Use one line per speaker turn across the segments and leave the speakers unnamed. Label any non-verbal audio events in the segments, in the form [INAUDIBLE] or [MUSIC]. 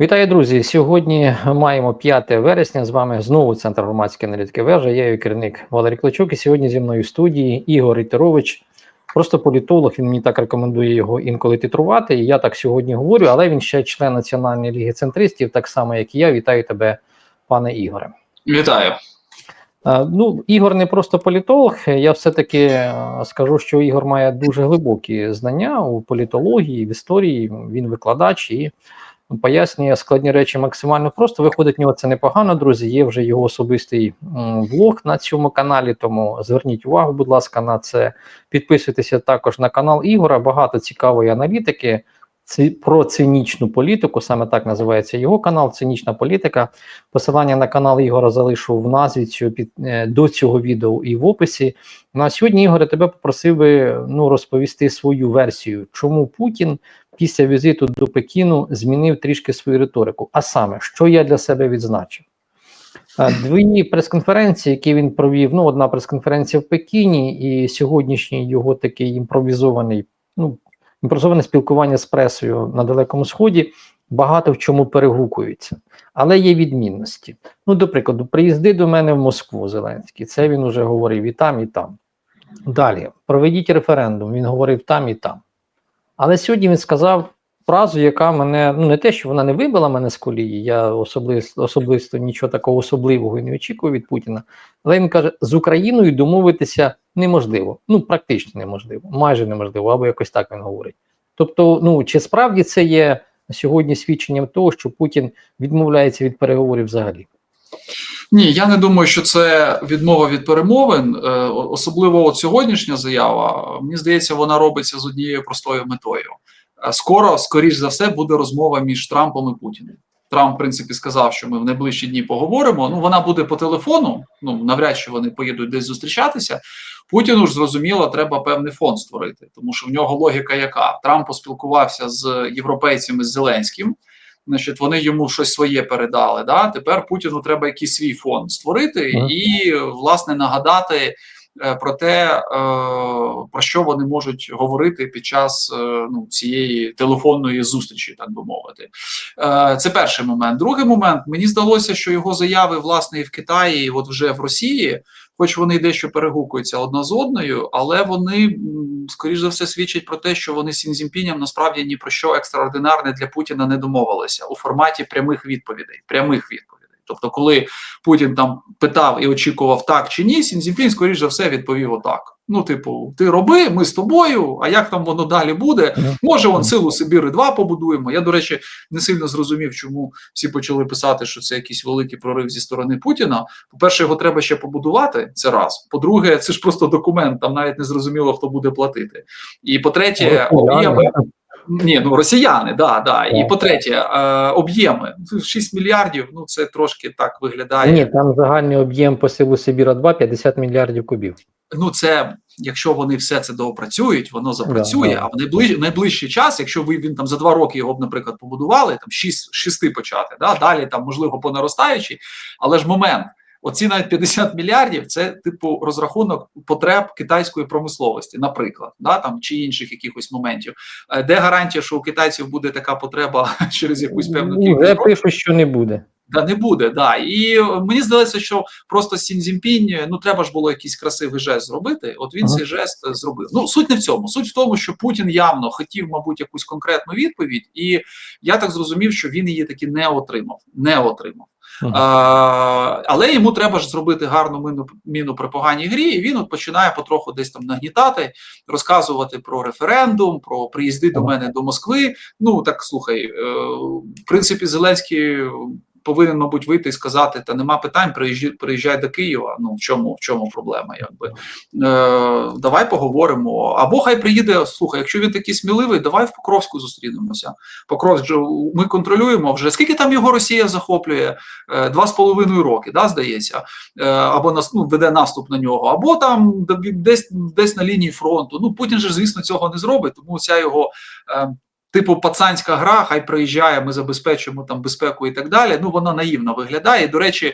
Вітаю, друзі! Сьогодні маємо 5 вересня. З вами знову центр громадської аналітики вежа. Я її керівник Валерій Клочук. І сьогодні зі мною в студії Ігор Ітерович, просто політолог. Він мені так рекомендує його інколи титрувати. І я так сьогодні говорю, але він ще член Національної ліги центристів, так само як і я. Вітаю тебе, пане Ігоре.
Вітаю.
Ну, Ігор не просто політолог. Я все-таки е, скажу, що Ігор має дуже глибокі знання у політології, в історії. Він викладач і пояснює складні речі максимально просто. Виходить, в нього це непогано, друзі. Є вже його особистий блог на цьому каналі. Тому зверніть увагу, будь ласка, на це. Підписуйтеся також на канал Ігора. Багато цікавої аналітики. Ці про цинічну політику, саме так називається його канал. Цинічна політика. Посилання на канал Ігора залишу в назві цього під е, до цього відео і в описі. На сьогодні, Ігоре, тебе попросив би ну розповісти свою версію, чому Путін після візиту до Пекіну змінив трішки свою риторику. А саме, що я для себе відзначив? Дві прес-конференції, які він провів. Ну, одна прес-конференція в Пекіні, і сьогоднішній його такий імпровізований, ну імпровізоване спілкування з пресою на Далекому Сході багато в чому перегукуються, але є відмінності. Ну, до прикладу, приїзди до мене в Москву Зеленський. Це він уже говорив і там, і там. Далі проведіть референдум. Він говорив там і там. Але сьогодні він сказав фразу, яка мене ну не те, що вона не вибила мене з колії. Я особисто особисто нічого такого особливого і не очікую від Путіна. Але він каже: з Україною домовитися неможливо. Ну практично неможливо, майже неможливо, або якось так він говорить. Тобто, ну чи справді це є сьогодні свідченням того, що Путін відмовляється від переговорів взагалі?
Ні, я не думаю, що це відмова від перемовин. Е, Особливо от сьогоднішня заява. Мені здається, вона робиться з однією простою метою. Е, Скоро, скоріш за все, буде розмова між Трампом і Путіним. Трамп, в принципі, сказав, що ми в найближчі дні поговоримо. Ну, вона буде по телефону. Ну навряд чи вони поїдуть десь зустрічатися. Путіну ж зрозуміло, треба певний фонд створити, тому що в нього логіка яка Трамп поспілкувався з європейцями з Зеленським. Значить, вони йому щось своє передали. Да? Тепер Путіну треба якийсь свій фонд створити і, власне, нагадати е, про те, е, про що вони можуть говорити під час е, ну, цієї телефонної зустрічі, так би мовити. Це перший момент. Другий момент мені здалося, що його заяви, власне, і в Китаї, і от вже в Росії, хоч вони дещо перегукуються одна з одною, але вони, скоріш за все, свідчать про те, що вони з Сінзінпіням насправді ні про що екстраординарне для Путіна не домовилися у форматі прямих відповідей. Прямих відповідей. Тобто, коли Путін там питав і очікував так чи ні, Сінзінпін, скоріш за все, відповів отак. Ну, типу, ти роби, ми з тобою. А як там воно далі буде? Може, вон силу Сибіри 2 побудуємо. Я, до речі, не сильно зрозумів, чому всі почали писати, що це якийсь великий прорив зі сторони Путіна. По-перше, його треба ще побудувати. Це раз. По-друге, це ж просто документ, там навіть не зрозуміло, хто буде платити. І по-третє, об'єми. Ні, ну росіяни, да, да. І по-третє, е, об'єми 6 мільярдів. Ну це трошки так виглядає.
Ні, там загальний об'єм по силу Сибіра 2 50 мільярдів кубів.
Ну, це якщо вони все це доопрацюють, воно запрацює.
Да, да.
А в найближ, найближчий час, якщо ви він там за два роки його б, наприклад, побудували, там шість шести почати, да далі там можливо по наростаючій, але ж момент. Оці навіть 50 мільярдів це типу розрахунок потреб китайської промисловості, наприклад, да там чи інших якихось моментів. Е, Де гарантія, що у китайців буде така потреба [LAUGHS] через якусь певну
Ну,
кількість років?
пишуть, що не буде.
Да, не буде, да. І е, мені здається, що просто Сінзінпінь, ну треба ж було якийсь красивий жест зробити. От він
Ага.
цей жест е, зробив. Ну суть не в цьому. Суть в тому, що Путін явно хотів, мабуть, якусь конкретну відповідь, і я так зрозумів, що він її таки не отримав. Не отримав.
Мгм.
А, але йому треба ж зробити гарну міну, міну при поганій грі, і він от починає потроху десь там нагнітати, розказувати про референдум, про приїзди до мене до Москви. Ну так слухай, е, в принципі, Зеленський повинен, мабуть, вийти і сказати: та нема питань, приїжджай, приїжджай до Києва. Ну в чому в чому проблема? Якби е, давай поговоримо. Або хай приїде. Слухай, якщо він такий сміливий, давай в Покровську зустрінемося. Покровськ ми контролюємо вже. Скільки там його Росія захоплює? Е, Два з половиною роки, да, здається, Е, або нас ну, веде наступ на нього, або там десь десь на лінії фронту. Ну Путін же, звісно, цього не зробить, тому ця його. Е, Типу пацанська гра, хай приїжджає, ми забезпечуємо там безпеку і так далі. Ну вона наївно виглядає. І, до речі,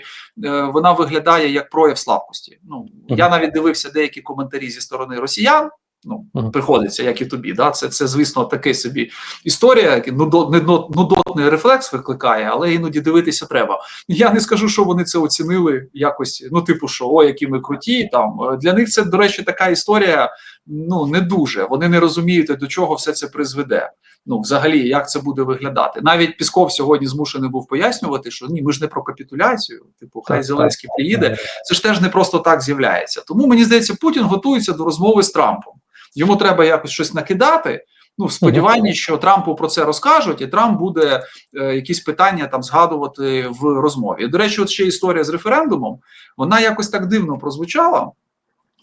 е, вона виглядає як прояв слабкості. Ну я навіть дивився деякі коментарі зі сторони росіян, Ну,
Мгм.
приходиться, як і тобі. Да? Це, це, звісно, таке собі історія, нудотний рефлекс викликає, але іноді дивитися треба. Я не скажу, що вони це оцінили якось. Ну, типу, що о, які ми круті. Там для них це, до речі, така історія. Ну не дуже. Вони не розуміють, до чого все це призведе. Ну, взагалі, як це буде виглядати. Навіть Пісков сьогодні змушений був пояснювати, що ні, ми ж не про капітуляцію. Типу, хай
Так,
Зеленський
так.
приїде. Це ж теж не просто так з'являється. Тому мені здається, Путін готується до розмови з Трампом. Йому треба якось щось накидати. Ну, в сподіванні, що Трампу про це розкажуть, і Трамп буде е, якісь питання там згадувати в розмові. До речі, от ще історія з референдумом, вона якось так дивно прозвучала.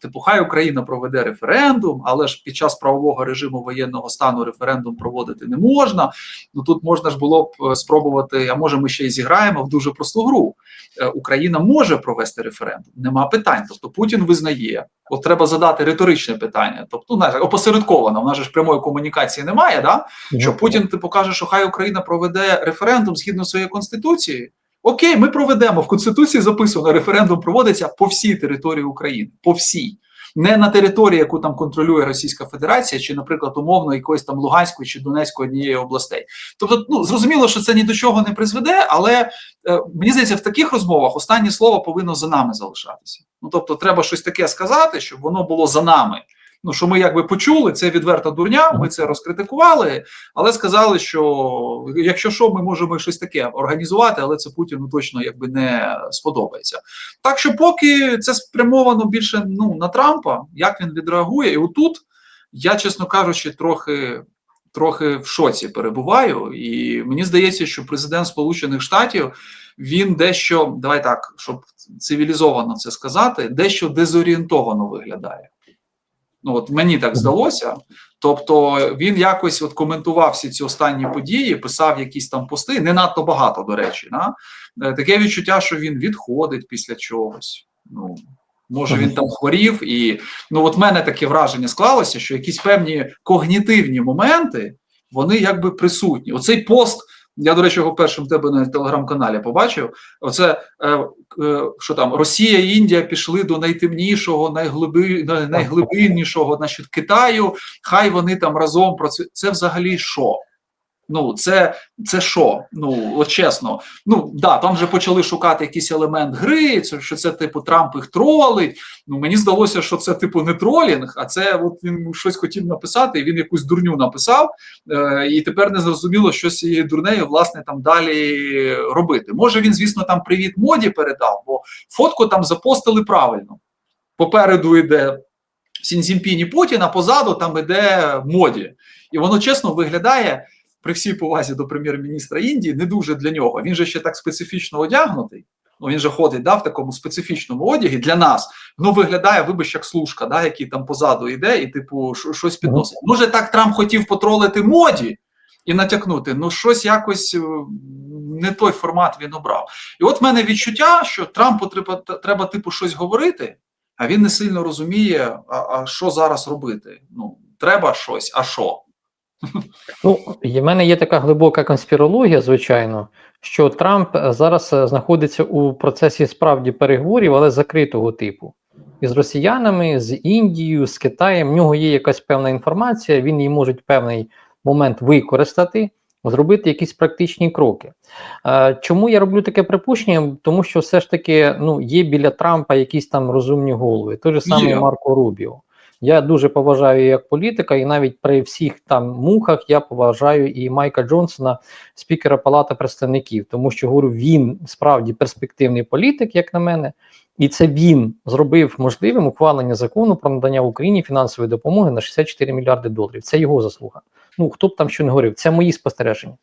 Типу, хай Україна проведе референдум, але ж під час правового режиму воєнного стану референдум проводити не можна. Ну тут можна ж було б е, спробувати, а може ми ще й зіграємо в дуже просту гру. Е, Україна може провести референдум, нема питань. Тобто Путін визнає. От треба задати риторичне питання, тобто ну, опосередковано, в нас ж прямої комунікації немає. Да? Що Путін типу каже, що хай Україна проведе референдум згідно своєї конституції. Окей, ми проведемо в конституції. Записано референдум проводиться по всій території України, по всій, не на території, яку там контролює Російська Федерація, чи, наприклад, умовно якоїсь там Луганської чи Донецької однієї областей. Тобто, ну зрозуміло, що це ні до чого не призведе, але е, мені здається, в таких розмовах останнє слово повинно за нами залишатися. Ну тобто, треба щось таке сказати, щоб воно було за нами. Ну, що ми якби почули, це відверта дурня, ми це розкритикували, але сказали, що якщо що, ми можемо щось таке організувати, але це Путіну точно якби не сподобається. Так що, поки це спрямовано більше ну, на Трампа, як він відреагує, і отут я, чесно кажучи, трохи. Трохи в шоці перебуваю, і мені здається, що президент Сполучених Штатів він дещо, давай так, щоб цивілізовано це сказати, дещо дезорієнтовано виглядає. Ну от мені так здалося. Тобто він якось от коментував всі ці останні події, писав якісь там пости, не надто багато, до речі. Да? Е, Таке відчуття, що він відходить після чогось. Ну може він там хворів, і ну от мене таке враження склалося, що якісь певні когнітивні моменти вони якби присутні. Оцей пост. Я, до речі, його першим тебе на телеграм-каналі побачив. Оце е, е, що там Росія і Індія пішли до найтемнішого, найглиби, най- найглибиннішого, значить, Китаю. Хай вони там разом працюють. Це взагалі що? Ну, це, це що? Ну, от чесно. Ну да, там вже почали шукати якийсь елемент гри, що це типу Трамп їх тролить. Ну мені здалося, що це типу не тролінг, а це от він щось хотів написати, і він якусь дурню написав, е, і тепер не зрозуміло, що з цією дурнею власне там далі робити. Може він, звісно, там привіт моді передав, бо фотку там запостили правильно. Попереду йде Сінзімпінь і Путін, а позаду там іде моді. І воно чесно виглядає при всій повазі до прем'єр-міністра Індії не дуже для нього. Він же ще так специфічно одягнутий. Ну він же ходить да, в такому специфічному одягі для нас. Ну виглядає, вибач, як служка, да, який там позаду йде, і типу щось підносить. Може, так Трамп хотів потролити моді і натякнути. Ну, щось якось е, не той формат він обрав. І от в мене відчуття, що Трампу треба, треба типу щось говорити, а він не сильно розуміє, а, а що зараз робити. Ну, треба щось, а що?
Ну, в мене є така глибока конспірологія, звичайно, що Трамп е, зараз е, знаходиться у процесі справді переговорів, але закритого типу. Із росіянами, з Індією, з Китаєм. В нього є якась певна інформація, він її може в певний момент використати, зробити якісь практичні кроки. Е, чому я роблю таке припущення? Тому що все ж таки ну, є біля Трампа якісь там розумні голови. Той же самий. Марко Рубіо. Я дуже поважаю як політика, і навіть при всіх там мухах я поважаю і Майка Джонсона, спікера Палати представників, тому що говорю, він справді перспективний політик, як на мене, і це він зробив можливим ухвалення закону про надання Україні фінансової допомоги на 64 мільярди доларів. Це його заслуга. Ну хто б там що не говорив, це мої спостереження.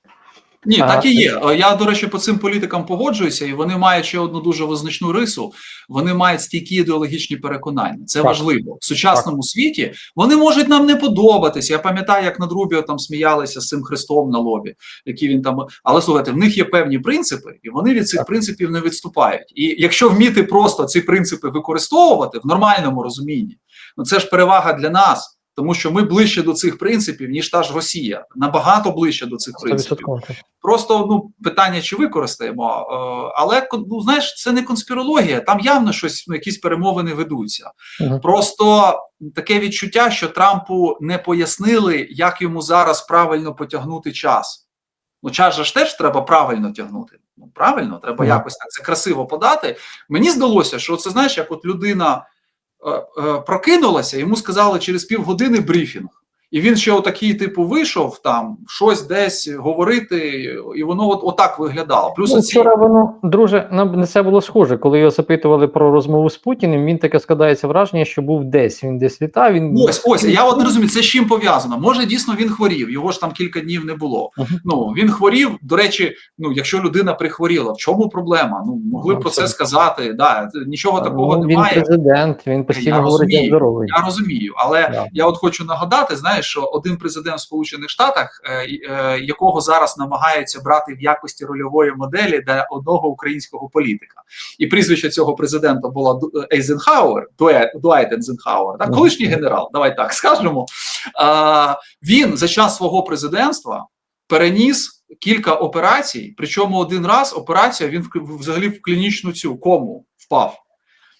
Ні, так і є. Е, Я, до речі, по цим політикам погоджуюся, і вони мають ще одну дуже визначну рису. Вони мають стійкі ідеологічні переконання. Це
Так.
важливо в сучасному світі. Вони можуть нам не подобатися. Я пам'ятаю, як над Рубіо там сміялися з цим хрестом на лобі, який він там. Але слухайте, в них є певні принципи, і вони від цих
Так.
принципів не відступають. І якщо вміти просто ці принципи використовувати в нормальному розумінні, ну це ж перевага для нас. Тому що ми ближче до цих принципів, ніж та ж Росія, набагато ближче до цих принципів.
100%.
Просто ну питання, чи використаємо, е, але ну знаєш, це не конспірологія. Там явно щось ну, якісь перемовини ведуться.
Мгм.
Просто таке відчуття, що Трампу не пояснили, як йому зараз правильно потягнути час. Ну, час же ж теж треба правильно тягнути. Ну, правильно, треба
Мгм.
якось так це красиво подати. Мені здалося, що це знаєш, як от людина прокинулася, йому сказали через півгодини брифінг. І він ще отакий, типу, вийшов там щось десь говорити, і воно от отак виглядало. Плюс
Ну,
оці...
вчора воно, друже, на, це було схоже. Коли його запитували про розмову з Путіним, він таке складається враження, що був десь. Він десь літав. Він
Ось, ось, я от не розумію, це з чим пов'язано. Може, дійсно він хворів, його ж там кілька днів не було.
Мгм.
Ну він хворів. До речі, ну якщо людина прихворіла, в чому проблема? Ну могли б
Ну,
про це сказати. Да, нічого такого
ну, він
немає.
президент, він постійно
Я
говорить,
розумію,
здоровий.
Я розумію, але
Да.
я от хочу нагадати, знаєш, що один президент в Сполучених Штатах, е, е, якого зараз намагаються брати в якості рольової моделі для одного українського політика, і прізвище цього президента було Ду- Ейзенхауер, Дуайт Ейзенхауер, так, колишній генерал, давай так скажемо. Він за час свого президентства переніс кілька операцій, причому один раз операція він взагалі в клінічну цю кому впав.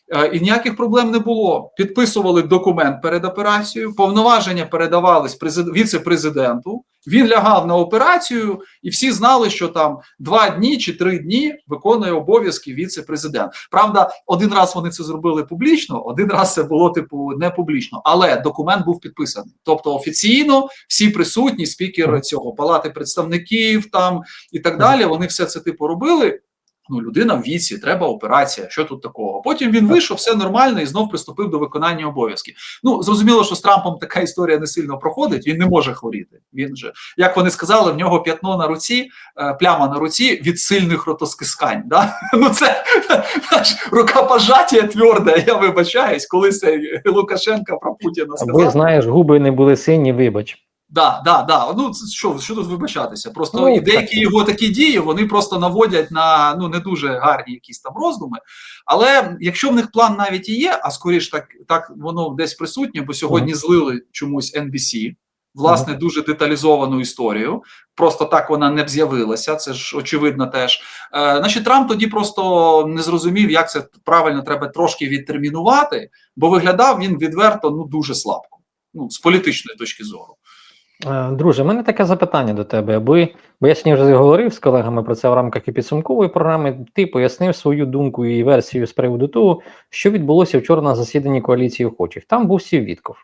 Е, І ніяких проблем не було. Підписували документ перед операцією, повноваження передавались презид- віце-президенту. Він лягав на операцію, і всі знали, що там два дні чи три дні виконує обов'язки віце-президент. Правда, один раз вони це зробили публічно, один раз це було типу не публічно, але документ був підписаний. Тобто офіційно всі присутні, спікер цього палати представників там і так далі. Вони все це типу робили. Ну, людина в віці, треба операція. Що тут такого? Потім він вийшов, все нормально і знов приступив до виконання обов'язків. Ну зрозуміло, що з Трампом така історія не сильно проходить. Він не може хворіти. Він же, як вони сказали, в нього п'ятно на руці, е, пляма на руці від сильних ротоскискань. Да? [LAUGHS] Ну це аж рукопожаття тверде. Я вибачаюсь, коли це Лукашенка про Путіна
Або
сказав.
знаєш, губи не були сині, вибач.
Да, да, да. Ну що, що тут вибачатися? Просто
Ну,
і деякі
так.
його такі дії вони просто наводять на ну не дуже гарні якісь там роздуми. Але якщо в них план навіть і є, а скоріш так, так воно десь присутнє, бо сьогодні злили чомусь NBC, власне, дуже деталізовану історію. Просто так вона не б з'явилася. Це ж очевидно теж. Е, значить, Трамп тоді просто не зрозумів, як це правильно треба трошки відтермінувати, бо виглядав він відверто ну дуже слабко. Ну, з політичної точки зору.
Е, Друже, в мене таке запитання до тебе, аби, бо я сьогодні вже говорив з колегами про це в рамках і підсумкової програми. Ти пояснив свою думку і версію з приводу того, що відбулося вчора на засіданні коаліції охочих. Там був Сів Вітков,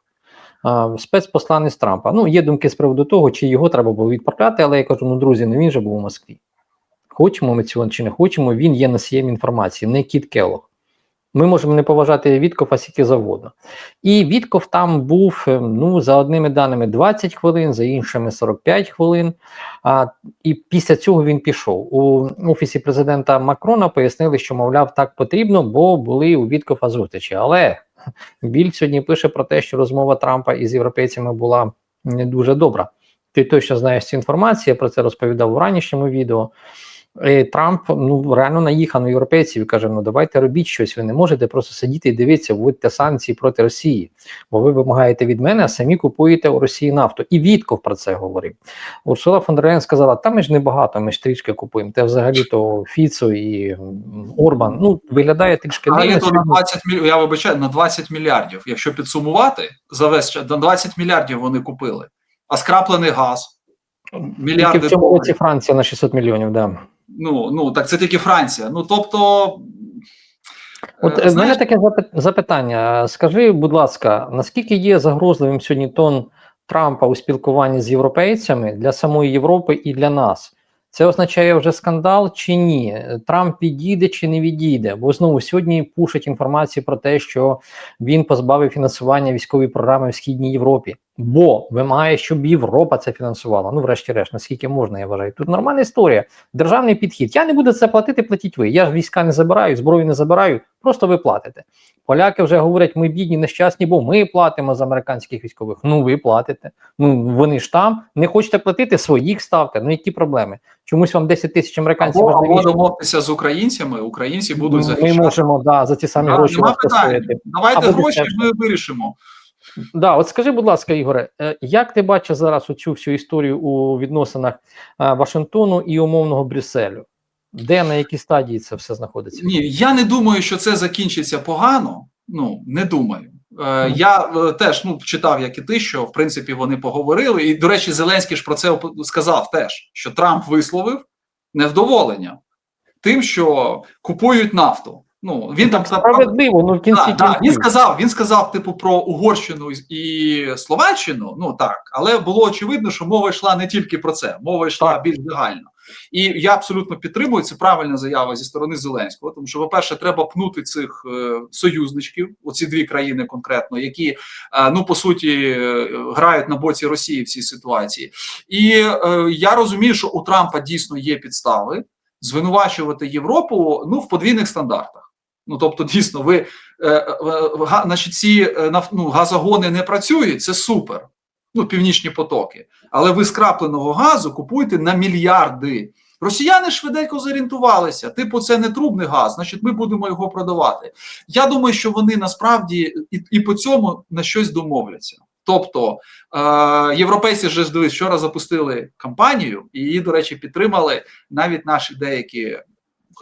а, спецпосланець Трампа. Ну, є думки з приводу того, чи його треба було відправляти, але я кажу: ну, друзі, ну він же був у Москві. Хочемо ми цього чи не хочемо, він є носієм інформації, не Кіт Келлог. Ми можемо не поважати Віткова скільки завгодно. І Вітков там був е, ну за одними даними 20 хвилин, за іншими 45 хвилин. А, і після цього він пішов. У офісі президента Макрона пояснили, що мовляв так потрібно, бо були у Віткова зустрічі. Але Біль сьогодні пише про те, що розмова Трампа із європейцями була не дуже добра. Ти точно знаєш цю інформацію, я про це розповідав у ранішньому відео. І Трамп ну реально наїхав на європейців і каже: ну давайте робіть щось. Ви не можете просто сидіти і дивитися, вводьте санкції проти Росії, бо ви вимагаєте від мене, а самі купуєте у Росії нафту. І Вітков про це говорив. Урсула фон дер сказала: та ми ж не багато, ми ж трішки купуємо. Та взагалі то Фіцо і Орбан. Ну виглядає трішки дивно
то на
сьогодні.
20 мільйонів, я вибачаю, на 20 мільярдів. Якщо підсумувати, за весь час, на 20 мільярдів вони купили. А скраплений газ, мільярди
Тільки в цьому році. Франція на 600 мільйонів. Да.
Ну, ну, так це тільки Франція. Ну, тобто...
От
е,
е, в мене таке запитання. Скажи, будь ласка, наскільки є загрозливим сьогодні тон Трампа у спілкуванні з європейцями для самої Європи і для нас? Це означає вже скандал чи ні? Трамп відійде чи не відійде? Бо знову сьогодні пушать інформацію про те, що він позбавив фінансування військової програми в східній Європі, бо вимагає, щоб Європа це фінансувала. Ну, врешті-решт, наскільки можна, я вважаю. Тут нормальна історія, державний підхід. Я не буду це платити, платіть ви. Я ж війська не забираю, зброю не забираю, просто ви платите. Поляки вже говорять, ми бідні, нещасні, бо ми платимо за американських військових. Ну, ви платите. Ну вони ж там не хочете платити, своїх ставте. Ну які проблеми? Чомусь вам 10 тисяч американців
або, або домовитися з українцями, українці будуть
Ми можемо да, за ті самі
Да,
гроші
Давайте
Або
гроші, ми вирішимо.
Да, от скажи, будь ласка, Ігоре, е, як ти бачиш зараз оцю всю історію у відносинах е, Вашингтону і умовного Брюсселю? Де на якій стадії це все знаходиться?
Ні, я не думаю, що це закінчиться погано. Ну не думаю. Е, я е, теж ну читав, як і ти, що в принципі вони поговорили. І до речі, Зеленський ж про це сказав теж, що Трамп висловив невдоволення тим, що купують нафту. Ну він там
Справедливо, ну в кінці
Так, так, він сказав, він сказав, типу, про Угорщину і Словаччину. Ну так, але було очевидно, що мова йшла не тільки про це, мова йшла
Так.
більш загально. І я абсолютно підтримую це правильна заява зі сторони Зеленського, тому що, по-перше, треба пнути цих е, союзничків, оці дві країни конкретно, які е, ну по суті е, грають на боці Росії в цій ситуації. І е, я розумію, що у Трампа дійсно є підстави звинувачувати Європу ну в подвійних стандартах. Ну тобто, дійсно, ви е, е, значить, ці е, ну, газогони не працюють, це супер. Ну, північні потоки. Але ви скрапленого газу купуєте на мільярди. Росіяни швиденько зорієнтувалися. Типу, це не трубний газ, значить, ми будемо його продавати. Я думаю, що вони насправді і, і по цьому на щось домовляться. Тобто е, європейці ж дивись, вчора запустили кампанію, і її, до речі, підтримали навіть наші деякі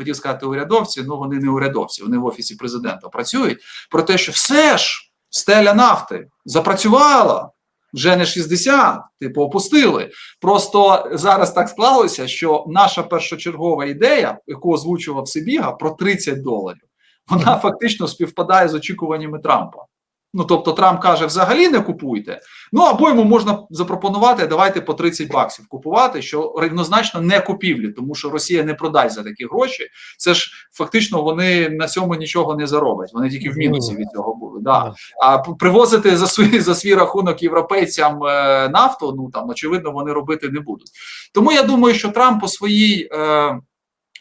хотів сказати урядовці, ну вони не урядовці, вони в офісі президента працюють. Про те, що все ж стеля нафти запрацювала. Вже не 60, типу, опустили. Просто зараз так склалося, що наша першочергова ідея, яку озвучував Сибіга, про 30 доларів, вона фактично співпадає з очікуваннями Трампа. Ну тобто Трамп каже, взагалі не купуйте. Ну або йому можна запропонувати, давайте по 30 баксів купувати, що рівнозначно не купівлі, тому що Росія не продасть за такі гроші. Це ж фактично вони на цьому нічого не зароблять. Вони тільки в мінусі від цього були. Да. А привозити за свій за свій рахунок європейцям е, нафту, ну там очевидно, вони робити не будуть. Тому я думаю, що Трамп по своїй е,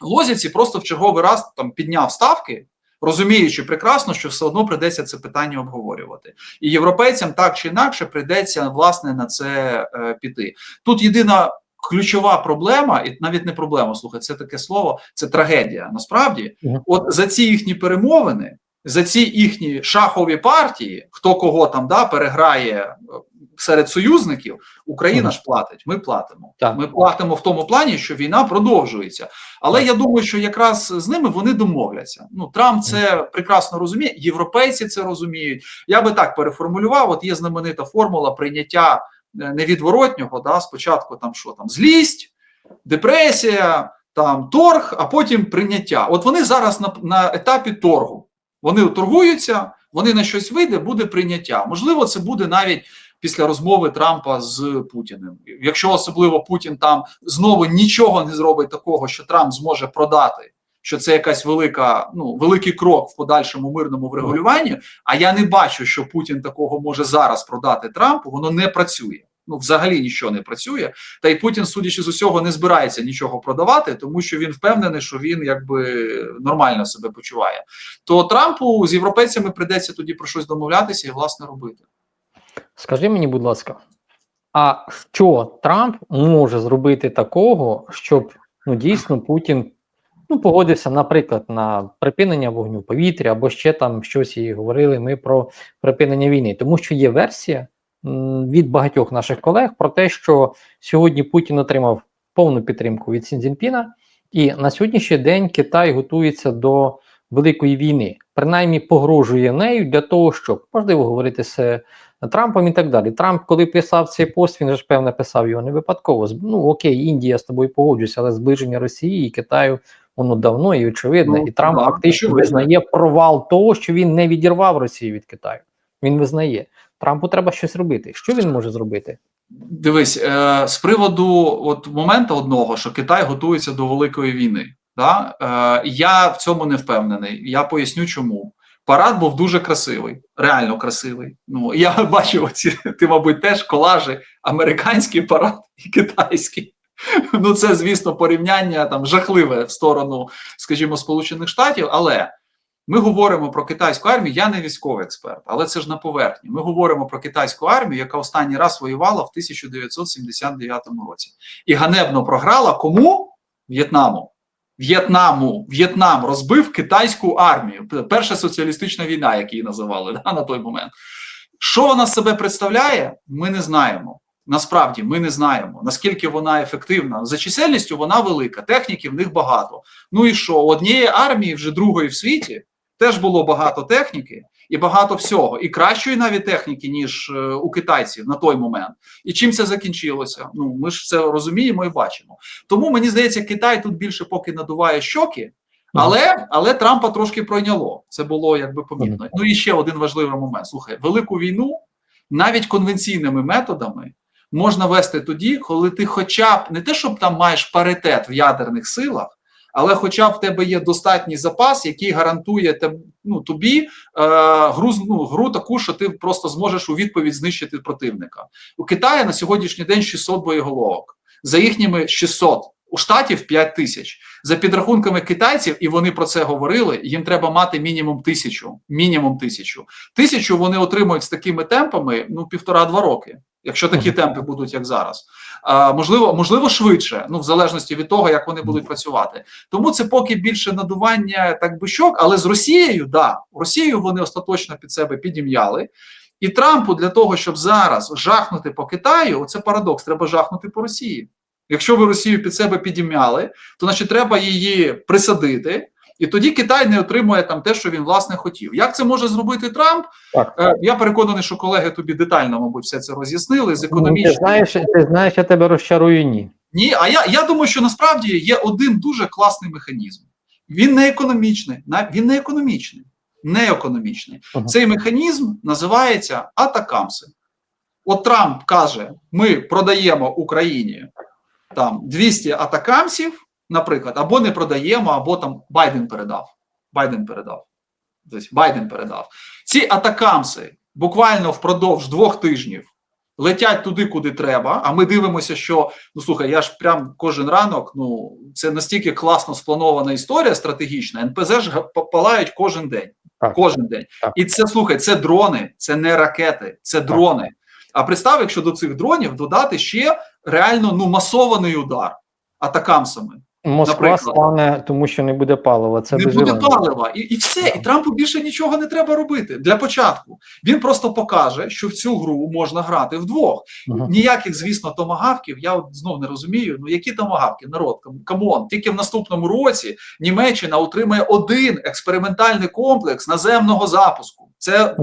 лозіці просто в черговий раз там підняв ставки. Розуміючи прекрасно, що все одно прийдеться це питання обговорювати, і європейцям так чи інакше прийдеться власне на це е, піти. Тут єдина ключова проблема, і навіть не проблема, слухай, це таке слово, це трагедія. Насправді, от за ці їхні перемовини, за ці їхні шахові партії, хто кого там да переграє серед союзників, Україна ж платить. Ми платимо.
Так.
Ми платимо в тому плані, що війна продовжується. Але я думаю, що якраз з ними вони домовляться. Ну Трамп це прекрасно розуміє, європейці це розуміють. Я би так переформулював: от є знаменита формула прийняття е, невідворотнього. Да, спочатку там що там злість, депресія, там торг, а потім прийняття. От вони зараз на, на етапі торгу. Вони торгуються, вони на щось вийде, буде прийняття. Можливо, це буде навіть після розмови Трампа з Путіним. Якщо особливо Путін там знову нічого не зробить такого, що Трамп зможе продати, що це якась велика, ну великий крок в подальшому мирному врегулюванні. А я не бачу, що Путін такого може зараз продати Трампу. Воно не працює. Ну, взагалі нічого не працює. Та й Путін, судячи з усього, не збирається нічого продавати, тому що він впевнений, що він якби нормально себе почуває. То Трампу з європейцями прийдеться тоді про щось домовлятися і власне робити.
Скажи мені, будь ласка, а що Трамп може зробити такого, щоб ну дійсно Путін ну погодився, наприклад, на припинення вогню повітря або ще там щось і говорили ми про припинення війни, тому що є версія від багатьох наших колег про те, що сьогодні Путін отримав повну підтримку від Сінзінпіна, і на сьогоднішній день Китай готується до великої війни, принаймні погрожує нею для того, щоб можливо говорити з Трампом і так далі. Трамп, коли писав цей пост, він же ж певно писав його не випадково. Ну окей, Індія з тобою погоджується, але зближення Росії і Китаю воно давно і очевидне.
Ну,
і Трамп
так,
фактично
очевидно.
визнає провал того, що він не відірвав Росію від Китаю. Він визнає. Трампу треба щось робити. Що він може зробити?
Дивись, е, з приводу от моменту одного, що Китай готується до великої війни. Да? Е, я в цьому не впевнений. Я поясню, чому. Парад був дуже красивий, реально красивий. Ну я [LAUGHS] бачив оці, ти, мабуть, теж колажі, американський парад і китайський. [LAUGHS] Ну, це, звісно, порівняння там жахливе в сторону, скажімо, Сполучених Штатів, але ми говоримо про китайську армію. Я не військовий експерт, але це ж на поверхні. Ми говоримо про китайську армію, яка останній раз воювала в 1979 році, і ганебно програла кому? В'єтнаму. В'єтнаму, В'єтнам розбив китайську армію. Перша соціалістична війна, як її називали [LAUGHS] да, на той момент. Що вона себе представляє, ми не знаємо. Насправді ми не знаємо, наскільки вона ефективна. За чисельністю вона велика, техніки в них багато. Ну і що? У однієї армії, вже другої в світі, теж було багато техніки і багато всього, і кращої навіть техніки, ніж е, у китайців на той момент. І чим це закінчилося? Ну ми ж це розуміємо і бачимо. Тому мені здається, Китай тут більше поки надуває щоки. Але але Трампа трошки пройняло. Це було якби помітно. Ну і ще один важливий момент. Слухай, велику війну навіть конвенційними методами можна вести тоді, коли ти, хоча б не те, щоб там маєш паритет в ядерних силах, але хоча б в тебе є достатній запас, який гарантує ну, тобі е, гру, ну, гру таку, що ти просто зможеш у відповідь знищити противника. У Китаї на сьогоднішній день 600 боєголовок. За їхніми 600. У штатів 5 тисяч за підрахунками китайців, і вони про це говорили. Їм треба мати мінімум тисячу. Мінімум тисячу. Тисячу вони отримують з такими темпами ну півтора-два роки, якщо такі темпи будуть як зараз. А, можливо, можливо, швидше, ну в залежності від того, як вони будуть працювати. Тому це поки більше надування так би щок, але з Росією, да, Росію вони остаточно під себе підім'яли. І Трампу для того, щоб зараз жахнути по Китаю, це парадокс. Треба жахнути по Росії. Якщо ви Росію під себе підім'яли, то значить треба її присадити, і тоді Китай не отримує там те, що він власне хотів. Як це може зробити Трамп?
Так.
Е, я переконаний, що колеги тобі детально, мабуть, все це роз'яснили з
Ну,
економічної.
Ти знаєш, ти знаєш, я тебе розчарую ні.
Ні, а я, я думаю, що насправді є один дуже класний механізм. Він не економічний, він не економічний, не економічний.
Ага.
Цей механізм називається атакамси. От Трамп каже: ми продаємо Україні там 200 атакамсів, наприклад, або не продаємо, або там Байден передав. Байден передав. Тобто Байден передав. Ці атакамси буквально впродовж двох тижнів летять туди, куди треба. А ми дивимося, що ну слухай, я ж прям кожен ранок. Ну це настільки класно спланована історія стратегічна. НПЗ ж палають кожен день.
Так.
Кожен день.
Так.
І це слухай, це дрони, це не ракети, це дрони. А представ, якщо до цих дронів додати ще реально ну масований удар атакамсами.
Москва
Наприклад.
стане, тому що не буде палива. Це
не буде
іронії.
палива, і, і все. І Трампу більше нічого не треба робити для початку. Він просто покаже, що в цю гру можна грати вдвох.
Ага.
Ніяких, звісно, томагавків. Я от знов не розумію. Ну які томагавки, народ, камон. Тільки в наступному році Німеччина отримає один експериментальний комплекс наземного запуску. Це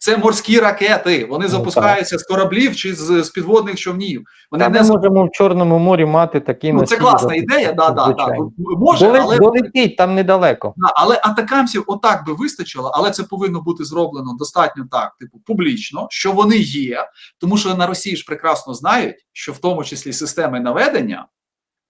це морські ракети. Вони
Ну,
запускаються з кораблів чи з, з підводних човнів. Вони
Та
не
ми можемо в Чорному морі мати такі
ну, це класна ідея. Да, да, да. Може,
Доле-
але
Долетіть там недалеко.
Да, але атакамсів отак би вистачило, але це повинно бути зроблено достатньо так, типу, публічно, що вони є, тому що на Росії ж прекрасно знають, що в тому числі системи наведення,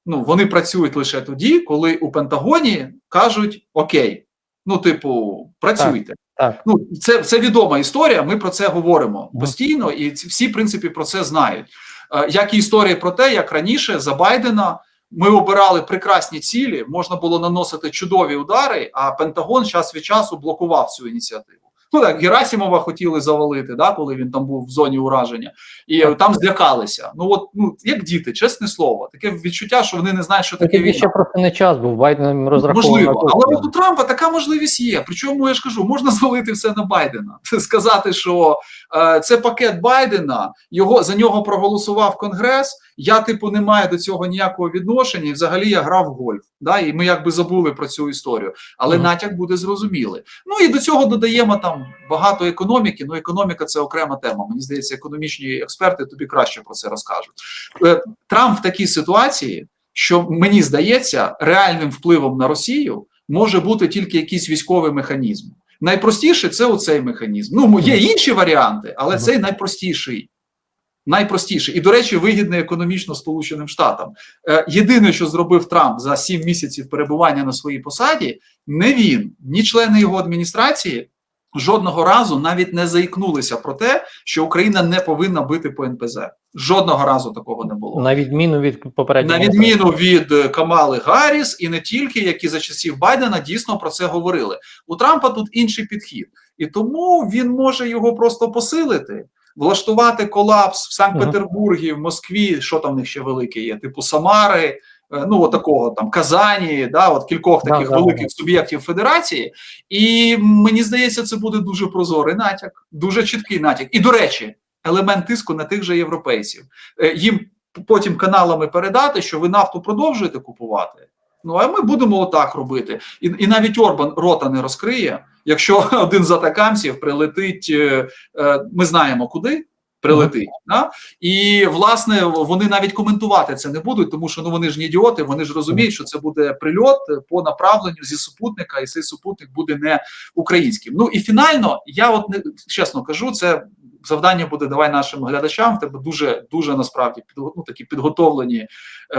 ну вони працюють лише тоді, коли у Пентагоні кажуть Окей, ну, типу, працюйте.
Так.
Ну, це, це відома історія. Ми про це говоримо постійно, і всі, в принципі, про це знають. Е, Як і історія про те, як раніше за Байдена ми обирали прекрасні цілі, можна було наносити чудові удари, а Пентагон час від часу блокував цю ініціативу. Ну так, Герасімова хотіли завалити, да, коли він там був в зоні ураження, і там злякалися. Ну от ну як діти, чесне слово, таке відчуття, що вони не знають, що таке війна.
ще просто не час був, Байден розраховував.
Можливо, але от у Трампа така можливість є. Причому я ж кажу, можна [LAUGHS] звалити все на Байдена, [LAUGHS] сказати, що е, це пакет Байдена, його за нього проголосував Конгрес. Я, типу, не маю до цього ніякого відношення. І взагалі я грав в гольф. Да, і ми якби забули про цю історію. Але
Мгм.
натяк буде зрозумілий. Ну і до цього додаємо там багато економіки. Ну, економіка це окрема тема. Мені здається, економічні експерти тобі краще про це розкажуть. Е, Трамп в такій ситуації що мені здається, реальним впливом на Росію може бути тільки якийсь військовий механізм. Найпростіше це оцей механізм. Ну, є інші варіанти, але цей найпростіший. Найпростіший. І, до речі, вигідний економічно Сполученим Штатам. Е, єдине, що зробив Трамп за сім місяців перебування на своїй посаді, не він, ні члени його адміністрації жодного разу навіть не заікнулися про те, що Україна не повинна бити по НПЗ. Жодного разу такого не було.
На відміну від попереднього.
На відміну від е, Камали Гарріс, і не тільки, які за часів Байдена дійсно про це говорили. У Трампа тут інший підхід, і тому він може його просто посилити, влаштувати колапс в Санкт-Петербургі, в Москві, що там в них ще велике є, типу Самари, ну от такого там Казані, да, от кількох таких
да,
великих
да.
суб'єктів федерації, і мені здається, це буде дуже прозорий натяк, дуже чіткий натяк. І до речі, елемент тиску на тих же європейців. Е, Їм потім каналами передати, що ви нафту продовжуєте купувати. Ну а ми будемо отак робити. І, і навіть Орбан рота не розкриє, якщо [LAUGHS] один з атакамців прилетить, е, е, ми знаємо куди. Прилетить, да? і власне вони навіть коментувати це не будуть, тому що ну вони ж не ідіоти, вони ж розуміють, що це буде прильот по направленню зі супутника, і цей супутник буде не українським. Ну і фінально, я от не чесно кажу, це завдання буде давай нашим глядачам. В тебе дуже дуже насправді підго- ну, такі підготовлені е,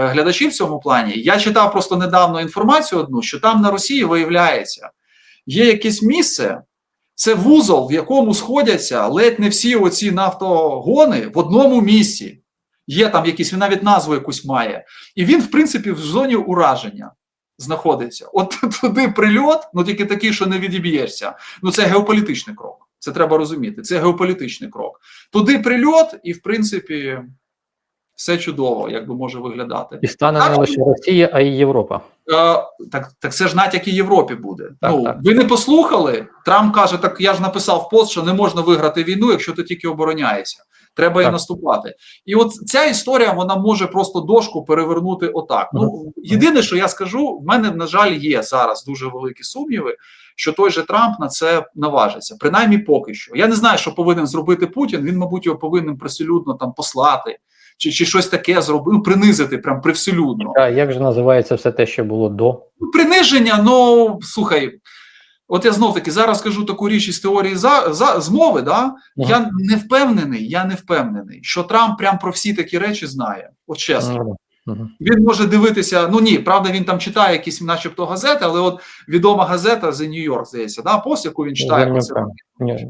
глядачі в цьому плані. Я читав просто недавно інформацію одну, що там на Росії виявляється, є якесь місце. Це вузол, в якому сходяться ледь не всі оці нафтогони в одному місці. Є там якісь, він навіть назву якусь має. І він, в принципі, в зоні ураження знаходиться. От [LAUGHS] туди прильот, ну тільки такий, що не відіб'єшся. Ну це геополітичний крок. Це треба розуміти. Це геополітичний крок. Туди прильот, і в принципі все чудово, як би може виглядати.
І стане не лише Росія, а й Європа.
Е, так, так це ж натяк і Європі буде.
Так,
ну
так.
ви не послухали. Трамп каже: так я ж написав пост, що не можна виграти війну, якщо ти тільки обороняєшся. Треба і наступати. І от ця історія вона може просто дошку перевернути отак. Ну єдине, що я скажу, в мене на жаль є зараз дуже великі сумніви, що той же Трамп на це наважиться. Принаймні, поки що. Я не знаю, що повинен зробити Путін. Він, мабуть, його повинен привселюдно там послати. Чи, чи щось таке зробив, ну, принизити прям привселюдно.
А як же називається все те, що було до?
Ну, приниження, ну слухай, от я знов таки зараз скажу таку річ із теорії за, за змови. Да? Я не впевнений, я не впевнений, що Трамп прям про всі такі речі знає. От чесно.
Мгм.
Він може дивитися. Ну ні, правда, він там читає якісь, начебто, газети, але от відома газета The New York, здається, да, пост, яку він читає. Про це.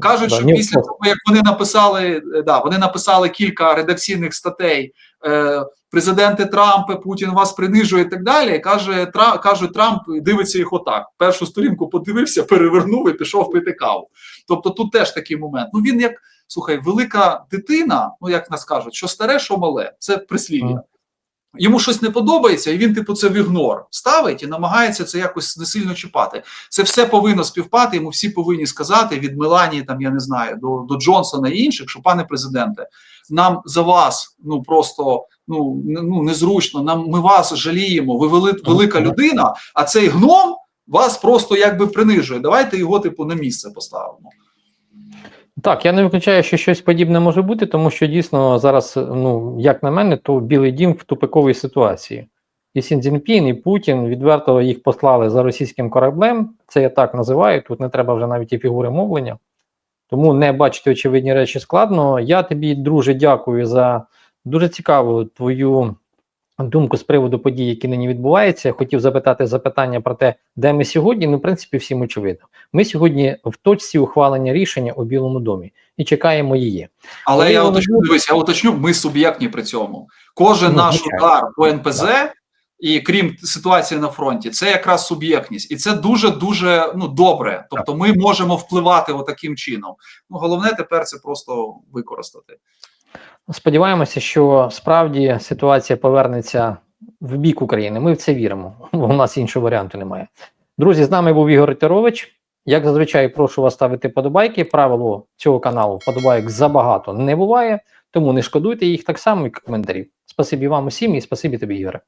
Кажуть, що після того, як вони написали, да, вони написали кілька редакційних статей. Е, Президенти Трампа, Путін вас принижує і так далі. Каже, Тра, кажуть, Трамп дивиться їх отак. Першу сторінку подивився, перевернув і пішов пити каву. Тобто тут теж такий момент. Ну він як слухай, велика дитина, ну як нас кажуть, що старе, що мале, це прислів'я. Йому щось не подобається, і він, типу, це в ігнор ставить і намагається це якось не сильно чіпати. Це все повинно співпати. Йому всі повинні сказати від Меланії, там я не знаю, до, до Джонсона і інших, що пане президенте, нам за вас ну просто ну, ну незручно. Нам ми вас жаліємо. Ви вели, велика людина, а цей гном вас просто якби принижує. Давайте його, типу, на місце поставимо.
Так, я не виключаю, що щось подібне може бути, тому що дійсно зараз, ну як на мене, то Білий Дім в тупиковій ситуації. І Сін Цзіньпін, і Путін відверто їх послали за російським кораблем. Це я так називаю. Тут не треба вже навіть і фігури мовлення. Тому не бачити очевидні речі складно. Я тобі, друже, дякую за дуже цікаву твою думку з приводу подій, які нині відбуваються. Хотів запитати запитання про те, де ми сьогодні. Ну, в принципі, всім очевидно. Ми сьогодні в точці ухвалення рішення у Білому домі і чекаємо її.
Але
Коли
я уточню,
буде-
дивись, я уточню, ми суб'єктні при цьому. Кожен
Ну,
наш
звичайно.
удар по НПЗ, і крім ситуації на фронті, це якраз суб'єктність, і це дуже дуже ну добре. Тобто, ми можемо впливати отаким чином. Ну головне тепер це просто використати.
Сподіваємося, що справді ситуація повернеться в бік України. Ми в це віримо. бо У нас іншого варіанту немає. Друзі, з нами був Ігор Терович. Як зазвичай, прошу вас ставити подобайки. Правило цього каналу вподобайок забагато не буває, тому не шкодуйте їх так само, як коментарів. Спасибі вам усім і спасибі тобі, Ігоре.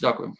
Дякую.